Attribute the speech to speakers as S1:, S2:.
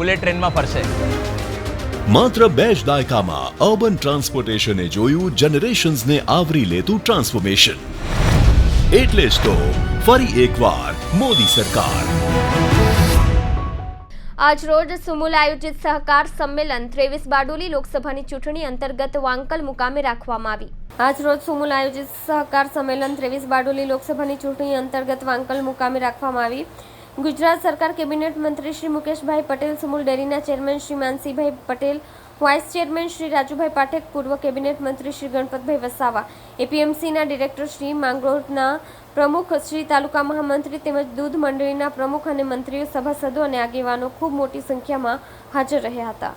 S1: Bullet ટ્રેનમાં ફરશે.
S2: માત્ર બે જ દાયકામાં અર્બન ટ્રાન્સપોર્ટેશને જોયું જનરેશન્સને આવરી લેતું ટ્રાન્સફોર્મેશન. એટલે જ તો ફરી એકવાર મોદી સરકાર.
S3: આજ રોજ સુમુલ આયોજિત સહકાર સંમેલન ત્રેવીસ બારડોલી લોકસભાની ચૂંટણી અંતર્ગત વાંકલ મુકામે રાખવામાં આવી. આજ રોજ સુમુલ આયોજિત સહકાર સંમેલન ત્રેવીસ બારડોલી લોકસભાની ચૂંટણી અંતર્ગત વાંકલ મુકામે રાખવામાં આવી. ગુજરાત સરકાર કેબિનેટ મંત્રી શ્રી મુકેશભાઈ પટેલ, સુમુલ ડેરીના chairman Shri Mansibhai Patel, vice chairman Shri Rajubhai Pathak, પૂર્વ કેબિનેટ મંત્રી શ્રી ગણપતભાઈ વસાવા, એપીએમસીના ડિરેક્ટર શ્રી માંગરોળના પ્રમુખ શ્રી તાલુકા મહામંત્રી તેમજ દૂધ મંડળીના પ્રમુખ અને મંત્રીઓ, સભાસદો અને આગેવાનો ખૂબ મોટી સંખ્યામાં હાજર રહ્યા હતા.